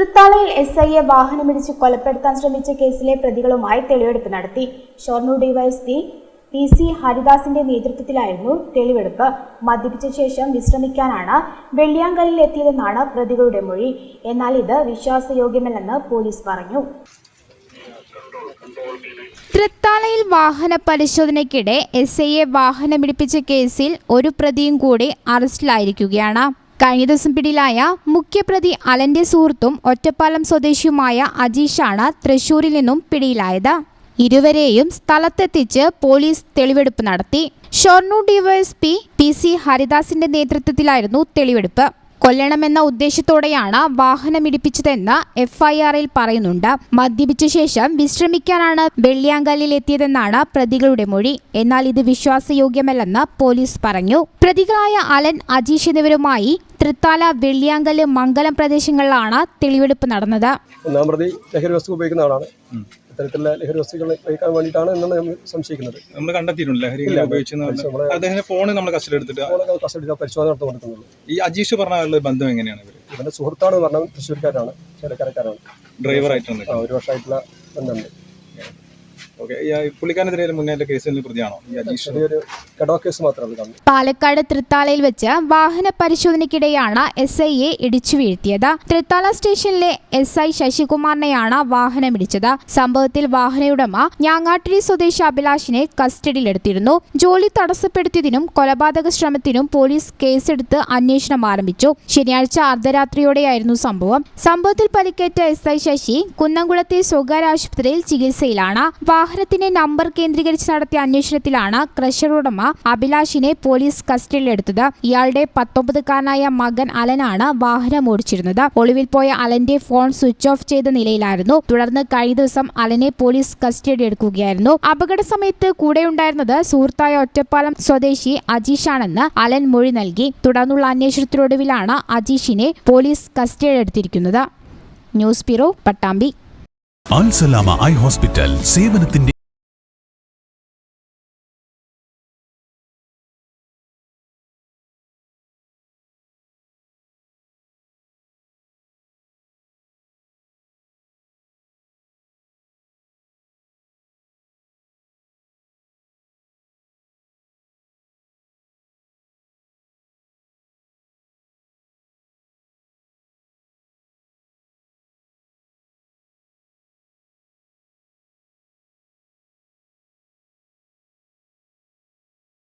തൃത്താലയിൽ S ഐയെ വാഹനമിടിച്ച് കൊലപ്പെടുത്താൻ ശ്രമിച്ച കേസിലെ പ്രതികളുമായി തെളിവെടുപ്പ് നടത്തി. ഷൊർണൂർ ഡിവൈഎസ്പി പി സി ഹരിദാസിന്റെ നേതൃത്വത്തിലായിരുന്നു തെളിവെടുപ്പ്. മദ്യപിച്ച ശേഷം വിശ്രമിക്കാനാണ് വെള്ളിയാങ്കലിൽ എത്തിയതെന്നാണ് പ്രതികളുടെ മൊഴി. എന്നാൽ ഇത് വിശ്വാസയോഗ്യമല്ലെന്ന് പോലീസ് പറഞ്ഞു. തൃത്താലയിൽ വാഹന പരിശോധനയ്ക്കിടെ എസ് ഐയെ വാഹനമിടിപ്പിച്ച കേസിൽ ഒരു പ്രതിയും കൂടി അറസ്റ്റിലായിരിക്കുകയാണ്. കഴിഞ്ഞ ദിവസം പിടിയിലായ മുഖ്യപ്രതി അലന്റെ സുഹൃത്തും ഒറ്റപ്പാലം സ്വദേശിയുമായ അജീഷാണ് തൃശൂരിൽ നിന്നും പിടിയിലായത്. ഇരുവരെയും സ്ഥലത്തെത്തിച്ച് പോലീസ് തെളിവെടുപ്പ് നടത്തി. ഷൊർണൂർ ഡിവൈഎസ്പി പി സി ഹരിദാസിന്റെ നേതൃത്വത്തിലായിരുന്നു തെളിവെടുപ്പ്. കൊല്ലണമെന്ന ഉദ്ദേശത്തോടെയാണ് വാഹനമിടിപ്പിച്ചതെന്ന് എഫ്ഐആറിൽ പറയുന്നുണ്ട്. മദ്യപിച്ച ശേഷം വിശ്രമിക്കാനാണ് വെള്ളിയാങ്കല്ലിൽ എത്തിയതെന്നാണ് പ്രതികളുടെ മൊഴി. എന്നാൽ ഇത് വിശ്വാസയോഗ്യമല്ലെന്ന് പോലീസ് പറഞ്ഞു. പ്രതികളായ അലൻ അജീഷ് എന്നിവരുമായി തൃത്താല വെള്ളിയാങ്കൽ മംഗലം പ്രദേശങ്ങളിലാണ് തെളിവെടുപ്പ് നടന്നത്. ഒന്നാം പ്രതി ലഹരി വസ്തു ഉപയോഗിക്കുന്ന ആളാണ്. ഇത്തരത്തിലുള്ള ലഹരി വസ്തുക്കൾ ഉപയോഗിക്കാൻ വേണ്ടിയിട്ടാണ് എന്നാണ് നമ്മൾ സംശയിക്കുന്നത്. നമ്മൾ കണ്ടെത്തിയിട്ടുണ്ട് ലഹരി അദ്ദേഹത്തിന്റെ ഫോൺ നമ്മൾ കസ്റ്റഡി എടുത്തിട്ട് കസ്റ്റഡി പരിശോധന നടത്തുകൊണ്ടിരിക്കുന്നുള്ളൂ ഈ അജീഷ് പറഞ്ഞ ബന്ധം എങ്ങനെയാണ് ഇവർ ഇവന്റെ സുഹൃത്താണ് പറഞ്ഞത് തൃശ്ശൂർക്കാരാണ് ചേലക്കരക്കാരാണ്. ഡ്രൈവർ ആയിട്ടുണ്ട് ഒരു വർഷമായിട്ടുള്ള ബന്ധമുണ്ട്. പാലക്കാട് തൃത്താലയിൽ വെച്ച് വാഹന പരിശോധനയ്ക്കിടെയാണ് എസ് ഐയെ ഇടിച്ചു വീഴ്ത്തിയത്. തൃത്താല സ്റ്റേഷനിലെ എസ് ഐ ശശികുമാറിനെയാണ് വാഹനമിടിച്ചത് സംഭവത്തിൽ വാഹനയുടമ ഞാങ്ങാട്ടിരി സ്വദേശി അഭിലാഷിനെ കസ്റ്റഡിയിലെടുത്തിരുന്നു. ജോലി തടസ്സപ്പെടുത്തിയതിനും കൊലപാതക ശ്രമത്തിനും പോലീസ് കേസെടുത്ത് അന്വേഷണം ആരംഭിച്ചു. ശനിയാഴ്ച അർദ്ധരാത്രിയോടെയായിരുന്നു സംഭവം. സംഭവത്തിൽ പരിക്കേറ്റ എസ് ഐ ശശി കുന്നംകുളത്തെ സ്വകാര്യ ആശുപത്രിയിൽ ചികിത്സയിലാണ്. വാഹനത്തിന്റെ നമ്പർ കേന്ദ്രീകരിച്ച് നടത്തിയ അന്വേഷണത്തിലാണ് ക്രഷർ ഉടമ അഭിലാഷിനെ പോലീസ് കസ്റ്റഡിയിലെടുത്തത്. ഇയാളുടെ പത്തൊമ്പതുകാരനായ മകൻ അലനാണ് വാഹനം ഓടിച്ചിരുന്നത്. ഒളിവിൽ പോയ അലന്റെ ഫോൺ സ്വിച്ച് ഓഫ് ചെയ്ത നിലയിലായിരുന്നു. തുടർന്ന് കഴിഞ്ഞ ദിവസം അലനെ പോലീസ് കസ്റ്റഡി എടുക്കുകയായിരുന്നു അപകട സമയത്ത് കൂടെയുണ്ടായിരുന്നത് സുഹൃത്തായ ഒറ്റപ്പാലം സ്വദേശി അജീഷാണെന്ന് അലൻ മൊഴി നൽകി. തുടർന്നുള്ള അന്വേഷണത്തിനൊടുവിലാണ് അജീഷിനെ police custody കസ്റ്റഡിയിലെടുത്തിരിക്കുന്നത്. News bureau Pattambi. Alsalama eye hospital സേവനത്തിന്റെ